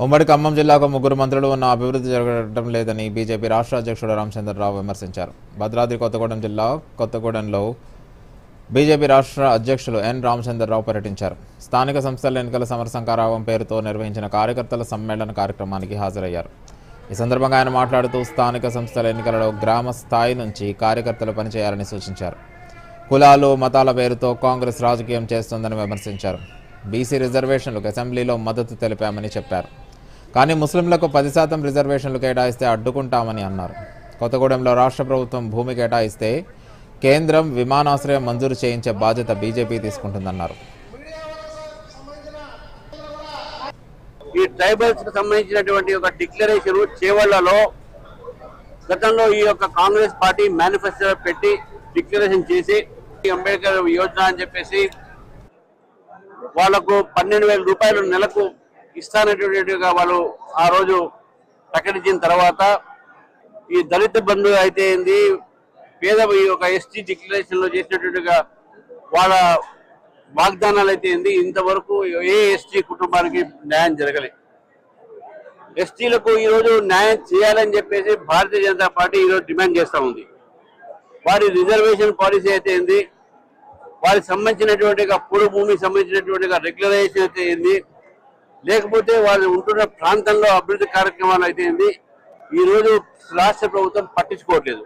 ఉమ్మడి ఖమ్మం జిల్లాకు ముగ్గురు మంత్రులు ఉన్న అభివృద్ధి జరగడం లేదని బీజేపీ రాష్ట్ర అధ్యక్షుడు రామచంద్రరావు విమర్శించారు. భద్రాద్రి కొత్తగూడెం జిల్లా కొత్తగూడెంలో బీజేపీ రాష్ట్ర అధ్యక్షులు ఎన్ రామచంద్రరావు పర్యటించారు. స్థానిక సంస్థల ఎన్నికల సమరసంకారావం పేరుతో నిర్వహించిన కార్యకర్తల సమ్మేళన కార్యక్రమానికి హాజరయ్యారు. ఈ సందర్భంగా ఆయన మాట్లాడుతూ స్థానిక సంస్థల ఎన్నికలలో గ్రామ స్థాయి నుంచి కార్యకర్తలు పనిచేయాలని సూచించారు. కులాలు మతాల పేరుతో కాంగ్రెస్ రాజకీయం చేస్తుందని విమర్శించారు. బీసీ రిజర్వేషన్లకు అసెంబ్లీలో మద్దతు తెలిపామని చెప్పారు. కానీ ముస్లింలకు పది శాతం రిజర్వేషన్లు కేటాయిస్తే అడ్డుకుంటామని అన్నారు. కొత్తగూడెంలో రాష్ట్ర ప్రభుత్వం భూమి కేటాయిస్తే కేంద్రం విమానాశ్రయం మంజూరు చేయించే బాధ్యత బీజేపీ తీసుకుంటుందన్నారు. ఈ ట్రైబల్స్కు సంబంధించినటువంటి ఒక డిక్లరేషన్ చేవళ్ళలో గతంలో ఈ యొక్క కాంగ్రెస్ పార్టీ మేనిఫెస్టో పెట్టి డిక్లరేషన్ చేసి అంబేద్కర్ యోజన అని చెప్పేసి వాళ్ళకు పన్నెండు వేల రూపాయలు నెలకు ఇస్తానటువంటిగా వాళ్ళు ఆ రోజు ప్రకటించిన తర్వాత ఈ దళిత బంధు అయితే ఏంది పేద ఈ యొక్క ఎస్టీ డిక్లరేషన్లో చేసినట్టుగా వాళ్ళ వాగ్దానాలు అయితే ఏంది ఇంతవరకు ఏ ఎస్టీ కుటుంబానికి న్యాయం జరగలేదు ఎస్టీలకు ఈ రోజు న్యాయం చేయాలని చెప్పేసి భారతీయ జనతా పార్టీ ఈరోజు రోజు డిమాండ్ చేస్తా ఉంది. వారి రిజర్వేషన్ పాలసీ అయితే ఏంది వారికి సంబంధించినటువంటి పొడు భూమికి సంబంధించినటువంటి రెగ్యులరైజేషన్ అయితే ఏంది లేకపోతే వాళ్ళు ఉంటున్న ప్రాంతంలో అభివృద్ధి కార్యక్రమాలు అయితే ఈ రోజు రాష్ట్ర ప్రభుత్వం పట్టించుకోవట్లేదు.